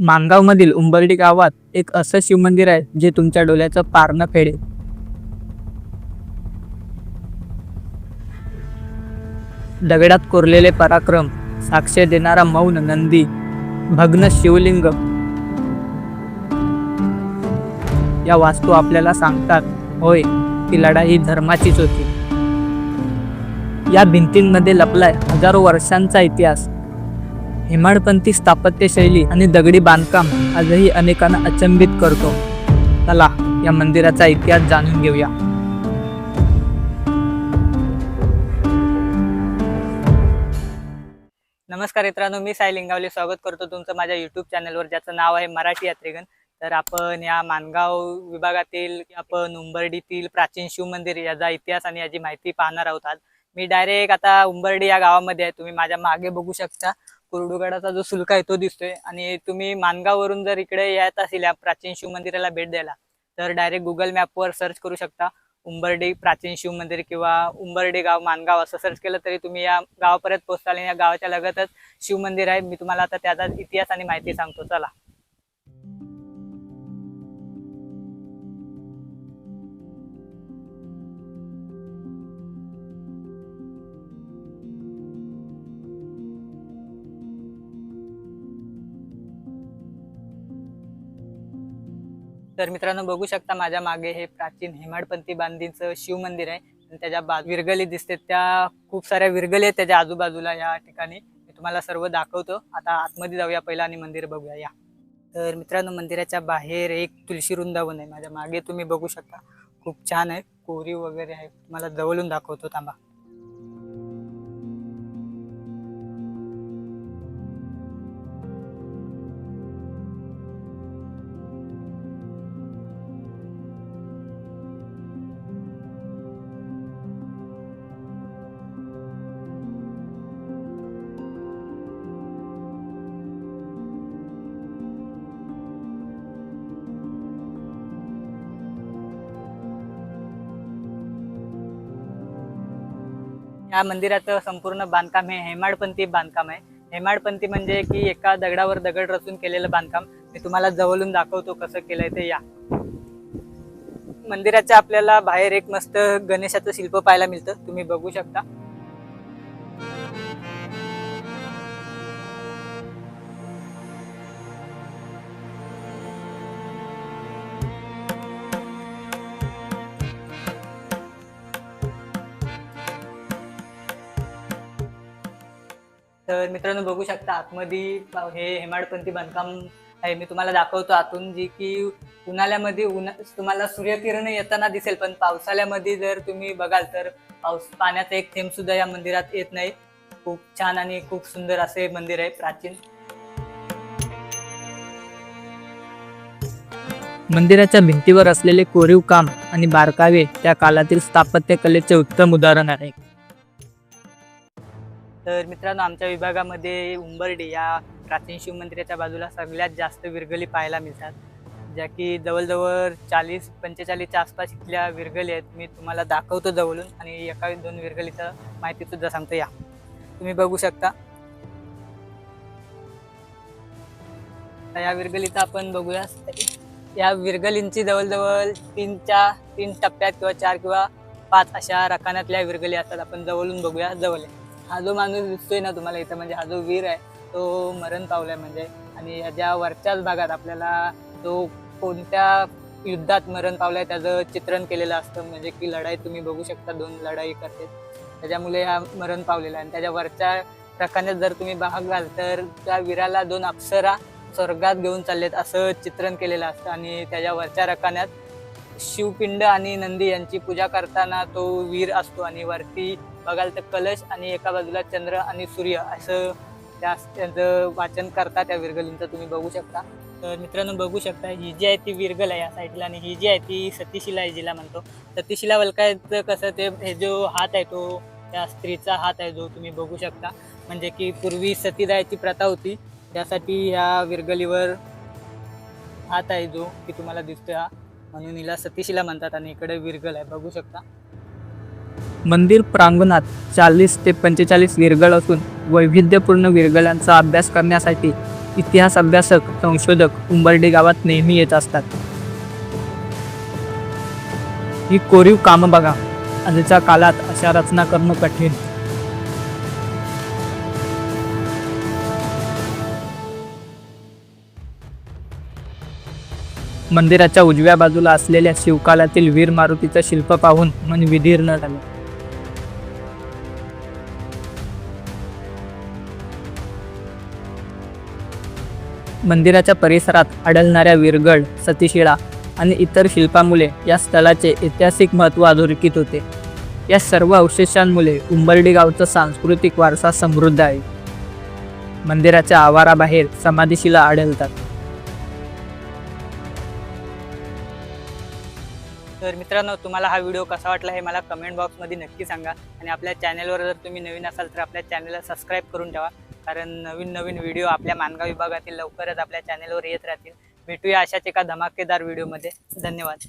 माणगावमधील उंबर्डी गावात एक असं शिवमंदिर आहे जे तुमच्या डोळ्याचं पारणं फेडेल. दगडात कोरलेले पराक्रम साक्ष देणारा मौन नंदी भग्न शिवलिंग या वास्तू आपल्याला सांगतात होय ती लढाई ही धर्माचीच होती. या भिंतींमध्ये लपलाय हजारो वर्षांचा इतिहास. हिमाडपंथी स्थापत्यशैली आणि दगडी बांधकाम आजही अनेकांना अचंबित करतो. चला या मंदिराचा इतिहास जाणून घेऊया. नमस्कार मित्रांनो मी साई लिंगावले स्वागत करतो तुमचं माझ्या युट्यूब चॅनलवर ज्याचं नाव आहे मराठी यात्रेगण तर आपण या मानगाव विभागातील आपण उंबर्डीतील प्राचीन शिव मंदिर याचा इतिहास आणि याची माहिती पाहणार आहोत आज. मी डायरेक्ट आता उंबर्डी या गावामध्ये आहे. तुम्ही माझ्या मागे बघू शकता. कुरडुगडाचा जो सुलका आहे तो दिसतोय. आणि तुम्ही मानगाववरून जर इकडे येत असेल या प्राचीन शिव मंदिराला भेट द्यायला तर डायरेक्ट गुगल मॅपवर सर्च करू शकता. उंबर्डी प्राचीन शिव मंदिर किंवा उंबर्डी गाव मानगाव असं सर्च केलं तरी तुम्ही या गावापर्यंत पोहोचताल आणि या गावाच्या लगतच शिव मंदिर आहे. मी तुम्हाला आता त्याचा इतिहास आणि माहिती सांगतो. चला. तर मित्रांनो बघू शकता माझ्या मागे हे प्राचीन हेमाडपंथी बांधींचं शिव मंदिर आहे. आणि त्याच्या बा विरगली दिसते. त्या खूप साऱ्या विरगली आहेत त्याच्या आजूबाजूला या ठिकाणी. मी तुम्हाला सर्व दाखवतो. आता आतमध्ये जाऊया पहिला आणि मंदिर बघूया या. तर मित्रांनो मंदिराच्या बाहेर एक तुळशी वृंदावन आहे. माझ्या मागे तुम्ही बघू शकता. खूप छान आहे. कोरीव वगैरे आहे. तुम्हाला जवळून दाखवतो. थांबा. या मंदिराचं संपूर्ण बांधकाम हे हेमाडपंथी बांधकाम आहे. हेमाडपंथी म्हणजे की एका दगडावर दगड रचून केलेलं बांधकाम. मी तुम्हाला जवळून दाखवतो कसं केलंय ते या. मंदिराच्या आपल्याला बाहेर एक मस्त गणेशाचं शिल्प पाहायला मिळतं. तुम्ही बघू शकता. तर मित्रांनो बघू शकता आतमध्ये हे हेमाडपंथी बांधकाम आहे. मी तुम्हाला दाखवतो आतून जी की उन्हाळ्यामध्ये उन्हा तुम्हाला सूर्यकिरण येताना दिसेल पण पावसाळ्यामध्ये जर तुम्ही बघाल तर पाऊस पाण्याचा एक थेंब सुद्धा या मंदिरात येत नाही. खूप छान आणि खूप सुंदर असे मंदिर आहे प्राचीन. मंदिराच्या भिंतीवर असलेले कोरीव काम आणि बारकावे त्या काळातील स्थापत्य कलेचे उत्तम उदाहरण आहे. तर मित्रांनो आमच्या विभागामध्ये उंबर्डी या प्राचीन शिव मंदिराच्या बाजूला सगळ्यात जास्त विरगली पाहायला मिळतात. ज्या की जवळजवळ चाळीस पंचेचाळीसच्या आसपास इथल्या विरगली आहेत. मी तुम्हाला दाखवतो जवळून आणि एका दोन विरगलीचं माहितीसुद्धा सांगतो या. तुम्ही बघू शकता. या विरगलीचं आपण बघूया. या विरगलींची जवळजवळ तीनच्या तीन टप्प्यात किंवा चार किंवा पाच अशा रकान्यातल्या विरगली असतात. आपण जवळून बघूया जवळ आहे. हा जो माणूस दिसतोय ना तुम्हाला इथं म्हणजे हा जो वीर आहे तो मरण पावलाय म्हणजे. आणि याच्या वरच्याच भागात आपल्याला तो कोणत्या युद्धात मरण पावलाय त्याचं चित्रण केलेलं असतं. म्हणजे की लढाई तुम्ही बघू शकता दोन लढाई करते. त्याच्यामुळे हा मरण पावलेला आणि त्याच्या वरच्या रकान्यात जर तुम्ही बघाल तर त्या वीराला दोन अप्सरा स्वर्गात घेऊन चाललेत असं चित्रण केलेलं असतं. आणि त्याच्या वरच्या रकान्यात शिवपिंड आणि नंदी यांची पूजा करताना तो वीर असतो आणि वरती बघाल तर कलश आणि एका बाजूला चंद्र आणि सूर्य असं त्या त्यांचं वाचन करता त्या विरगलींचं तुम्ही बघू शकता. तर मित्रांनो बघू शकता ही जी आहे ती विरगल आहे या साईडला आणि ही जी आहे ती सतीशिला आहे जिला म्हणतो. सतीशिला वलकायचं कसं ते हे जो हात आहे तो त्या स्त्रीचा हात आहे जो तुम्ही बघू शकता. म्हणजे की पूर्वी सतीदायाची प्रथा होती त्यासाठी ह्या विरगलीवर हात आहे जो की तुम्हाला दिसतो हा. म्हणून हिला सतीशिला म्हणतात आणि इकडे विरगल आहे बघू शकता. मंदिर प्रांगणात चाळीस ते पंचेचाळीस विरगळ असून वैविध्यपूर्ण विरगळांचा अभ्यास करण्यासाठी इतिहास अभ्यासक संशोधक उंबर्डे गावात नेहमी येत असतात. ही कोरीव कामं बघा. आजच्या काळात अशा रचना करणं कठीण. मंदिराच्या उजव्या बाजूला असलेल्या शिवकालातील वीर मारुतीचं शिल्प पाहून मन विधीर्ण झालं. मंदिराच्या परिसरात आढळणाऱ्या वीरगड सतीशिळा आणि इतर शिल्पामुळे या स्थळाचे ऐतिहासिक महत्त्व अधोरेखित होते. या सर्व अवशेषांमुळे उंबर्डी गावचा सांस्कृतिक वारसा समृद्ध आहे. मंदिराच्या आवाराबाहेर समाधीशिला आढळतात. तर मित्रांनो तुम्हाला हा व्हिडिओ कसा वाटला हे मला कमेंट बॉक्समध्ये नक्की सांगा. आणि आपल्या चॅनलवर जर तुम्ही नवीन असाल तर आपल्या चॅनलला सबस्क्राईब करून ठेवा. कारण नवीन नवीन व्हिडिओ आपल्या मानगाव विभागातील लवकरच आपल्या चॅनलवर येत राहतील. भेटूया अशाच एका धमाकेदार व्हिडिओमध्ये. धन्यवाद.